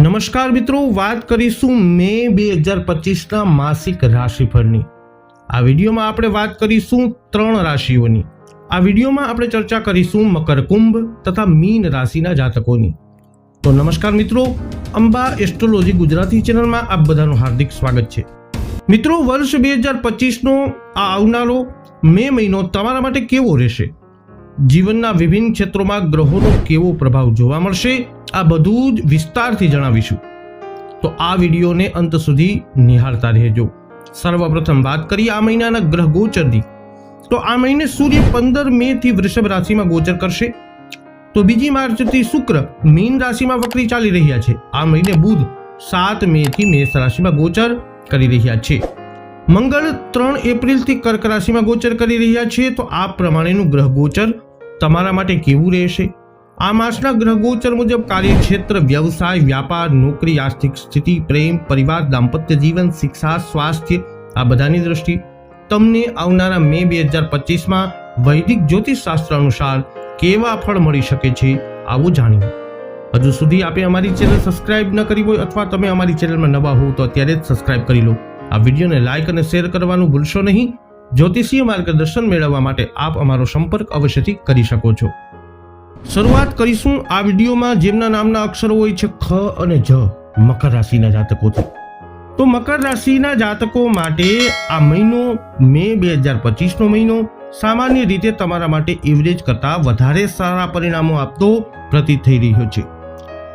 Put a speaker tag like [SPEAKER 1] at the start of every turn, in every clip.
[SPEAKER 1] નમસ્કાર મિત્રો, વાત કરીશું મે બે હજાર પચીસના માસિક રાશિફળની. આ વિડીયોમાં આપણે વાત કરીશું ત્રણ રાશિઓની. આ વિડીયોમાં આપણે ચર્ચા કરીશું મકર કુંભ તથા મીન રાશિના જાતકોની. તો નમસ્કાર મિત્રો, અંબા એસ્ટ્રોલોજી ગુજરાતી ચેનલમાં આપ બધાનું હાર્દિક સ્વાગત છે. મિત્રો, વર્ષ બે હજાર પચીસનો આ આવનારો મે મહિનો તમારા માટે કેવો રહેશે? જીવનના વિભિન્ન ક્ષેત્રોમાં ગ્રહોનો કેવો પ્રભાવ જોવા મળશે, આ બધું જ વિસ્તારથી જણાવીશું. તો આ વિડીયોને અંત સુધી નિહાળતા રહેજો. સર્વપ્રથમ વાત કરીએ આ મહિનાના ગ્રહ ગોચરની. તો આ મહિને સૂર્ય પંદર મે થી વૃષભ રાશિમાં ગોચર કરશે. તો બીજી માર્ચથી શુક્ર મીન રાશિમાં વક્રી ચાલી રહ્યા છે. આ મહિને બુધ સાત મે થી મેષ રાશિમાં ગોચર કરી રહ્યા છે. મંગળ ત્રણ એપ્રિલથી કર્ક રાશિમાં ગોચર કરી રહ્યા છે. તો આ પ્રમાણેનું ગ્રહ ગોચર તમારા માટે કેવું રહેશે? આ માસના ગ્રહ ગોચર મુજબ કાર્યક્ષેત્ર, વ્યવસાય, વ્યાપાર, નોકરી, આર્થિક સ્થિતિ, પ્રેમ, પરિવાર, દાંપત્ય જીવન, શિક્ષા, સ્વાસ્થ્ય, આ બધાની દ્રષ્ટિ. તમને આવનારા મે બે હજાર પચીસમાં વૈદિક જ્યોતિષ શાસ્ત્ર અનુસાર કેવા ફળ મળી શકે છે, આવું જાણ્યું હજુ સુધી આપે અમારી ચેનલ સબસ્ક્રાઇબ ન કરી હોય અથવા તમે અમારી ચેનલમાં નવા હો તો અત્યારે જ સબસ્ક્રાઇબ કરી લો. આ વિડીયોને લાઇક અને શેર કરવાનું ભૂલશો નહીં. જ્યોતિષીય માર્ગદર્શન મેળવવા માટે આપ અમારો સંપર્ક અવશ્યથી કરી શકો છો. શરૂઆત કરીશું આ વિડીયોમાં જેમના નામના અક્ષરો હોય છે ખ અને જ, મકર રાશિના જાતકોથી. તો મકર રાશિના જાતકો માટે આ મહિનો મે બે હજાર પચીસનો મહિનો સામાન્ય રીતે તમારા માટે એવરેજ કરતાં વધારે સારા પરિણામો આપતો પ્રતીત થઈ રહ્યો છે.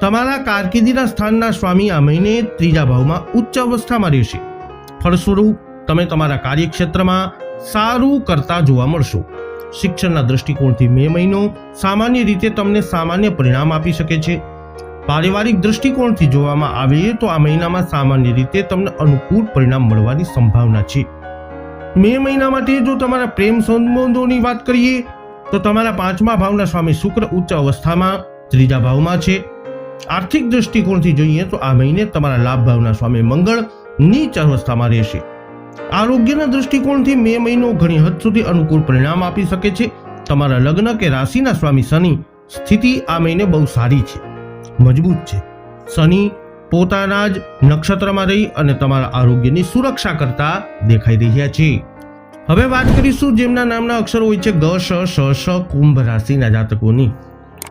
[SPEAKER 1] તમારા કારકિર્દીના સ્થાનના સ્વામી આ મહિને ત્રીજા ભાવમાં ઉચ્ચ અવસ્થામાં રહેશે. ફળસ્વરૂપ તમે તમારા કાર્યક્ષેત્રમાં સારું કરતા જોવા મળશો. શિક્ષણના દૃષ્ટિકોણથી મે મહિનો સામાન્ય રીતે તમને સામાન્ય પરિણામ આપી શકે છે. પારિવારિક દૃષ્ટિકોણથી જોવામાં આવે તો આ મહિનામાં સામાન્ય રીતે તમને અનુકૂળ પરિણામ મળવાની સંભાવના છે. મે મહિના માટે જો તમારા પ્રેમ સંબંધોની વાત કરીએ, તો તમારા પાંચમા ભાવના સ્વામી શુક્ર ઉચ્ચ અવસ્થામાં, ત્રીજા ભાવમાં છે. આર્થિક દૃષ્ટિકોણથી જોઈએ તો આ મહિને તમારા લાભ ભાવના સ્વામી મંગળ નીચ અવસ્થામાં રહેશે. આરોગ્યના દૃષ્ટિકોણથી મે મહિનો ઘણી હદ સુધી અનુકૂળ પરિણામ આપી શકે છે. તમારા લગ્ન કે રાશિના સ્વામી શનિ, સ્થિતિ આ મહિને બહુ સારી છે. મજબૂત છે. શનિ પોતાના જ નક્ષત્રમાં રહી અને તમારા આરોગ્યની સુરક્ષા કરતા દેખાઈ રહ્યા છે. હવે વાત કરીશું જેમના નામના અક્ષરો હોય છે ગ, શ શ શ, કુંભ રાશિના જાતકોની.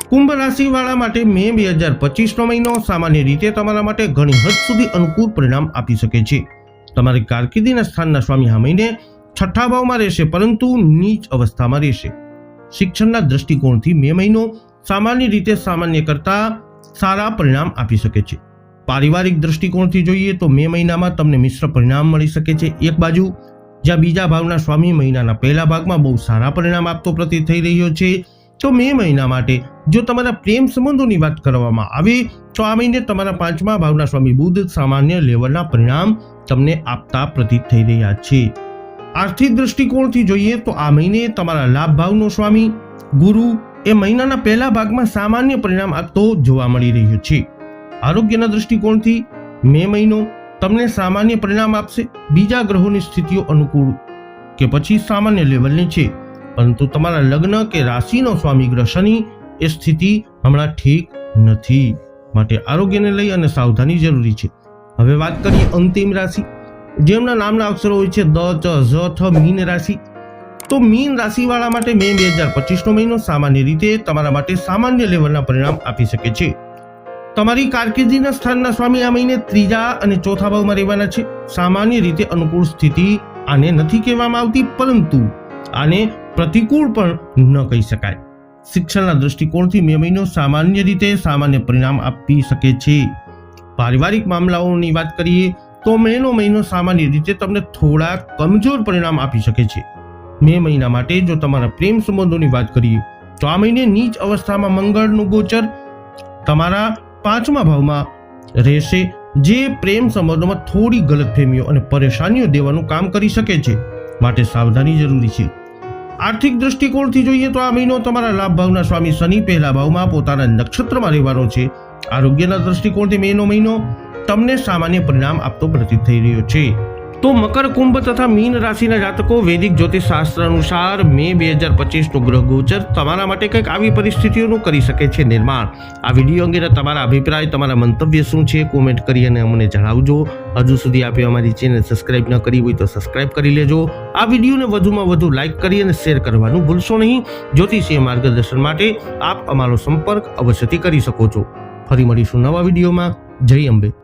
[SPEAKER 1] કુંભ રાશિવાળા માટે મે બે હજાર પચીસનો મહિનો સામાન્ય રીતે તમારા માટે ઘણી હદ સુધી અનુકૂળ પરિણામ આપી શકે છે. તમારી કારકિર્દીના સ્થાનના સ્વામી આ મહિને છઠ્ઠા ભાવમાં રહેશે, પરંતુ નીચ અવસ્થામાં રહેશે. શિક્ષણના દૃષ્ટિકોણથી મે મહિનો સામાન્ય રીતે સામાન્ય કરતા સારા પરિણામ આપી શકે છે. પારિવારિક દૃષ્ટિકોણથી જોઈએ તો મે મહિનામાં તમને મિશ્ર પરિણામ મળી શકે છે. એક બાજુ, જ્યાં બીજા ભાવના સ્વામી મહિનાના પહેલા ભાગમાં બહુ સારા પરિણામ આપતો પ્રતીત થઈ રહ્યો છે તો મે મહિના માટે જો તમારા પ્રેમ સંબંધોની વાત કરવામાં આવે, તો આ મહિને તમારા પાંચમા ભાવના સ્વામી બુધ સામાન્ય લેવલના પરિણામ તમને આપતા પ્રતીત થઈ રહ્યા છે. આર્થિક દૃષ્ટિકોણથી જોઈએ તો આ મહિને તમારા લાભ ભાવનો સ્વામી ગુરુ એ મહિનાના પહેલા ભાગમાં સામાન્ય પરિણામ આપતો જોવા મળી રહ્યો છે. આરોગ્યના દૃષ્ટિકોણથી મે મહિનો તમને સામાન્ય પરિણામ આપશે. બીજા ગ્રહોની સ્થિતિઓ અનુકૂળ કે પછી સામાન્ય લેવલની છે. પરંતુ તમારા લગ્ન કે રાશિનો સ્વામી ગ્રહ શનિ, એ સ્થિતિ હમણાં ઠીક નથી. માટે આરોગ્યને લઈ અને સાવધાની જરૂરી છે. હવે વાત કરીએ અંતિમ રાશિ. જેમના નામના અક્ષરો હોય છે દ, ચ, ઝ, થ, મીન રાશિ. તો મીન રાશિવાળા માટે મે બે હજાર પચીસનો મહિનો સામાન્ય રીતે તમારા માટે સામાન્ય લેવલના પરિણામ આપી શકે છે. તમારી કારકિર્દીના સ્થાનના સ્વામી આ મહિને ત્રીજા અને ચોથા ભાવમાં રહેવાના છે. સામાન્ય રીતે અનુકૂળ સ્થિતિ આને નથી કહેવામાં આવતી, પરંતુ આને પ્રતિકૂળ પણ ન કહી શકાય. શિક્ષણના દૃષ્ટિકોણથી મે મહિનો સામાન્ય રીતે સામાન્ય પરિણામ આપી શકે છે. પારિવારિક મામલાઓની વાત કરીએ તો મેનો મહિનો સામાન્ય રીતે તમને થોડા કમજોર પરિણામ આપી શકે છે. મે મહિના માટે જો તમારા પ્રેમ સંબંધોની વાત કરીએ તો આ મહિને નીચ અવસ્થામાં મંગળનું ગોચર તમારા પાંચમા ભાવમાં રહેશે, જે પ્રેમ સંબંધોમાં થોડી ગલતફહેમીઓ અને પરેશાનીઓ દેવાનું કામ કરી શકે છે. માટે સાવધાની જરૂરી છે. આર્થિક દૃષ્ટિકોણથી જોઈએ તો આ મહિનો તમારા લાભ ભાવના સ્વામી શનિ પહેલા ભાવમાં પોતાના નક્ષત્રમાં રહેવાનો છે. આરોગ્યના દૃષ્ટિકોણથી મેનો મહિનો તમને સામાન્ય પરિણામ આપતો પ્રતીત થઈ રહ્યો છે. તો મકર કુંભ તથા મીન રાશિના જાતકો વૈદિક જ્યોતિષ શાસ્ત્ર અનુસાર મે બે હજાર પચીસનું ગ્રહ ગોચર તમારા માટે કંઈક આવી પરિસ્થિતિઓનું કરી શકે છે નિર્માણ. આ વીડિયો અંગેના તમારા અભિપ્રાય, તમારા મંતવ્ય શું છે કોમેન્ટ કરી અને અમને જણાવજો. હજુ સુધી આપે અમારી ચેનલ સબસ્ક્રાઇબ ન કરી હોય તો સબસ્ક્રાઇબ કરી લેજો. આ વિડીયોને વધુમાં વધુ લાઇક કરી અને શેર કરવાનું ભૂલશો નહીં. જ્યોતિષીય માર્ગદર્શન માટે આપ અમારો સંપર્ક અવશ્યથી કરી શકો છો. ફરી મળીશું નવા વિડીયોમાં. જય અંબે.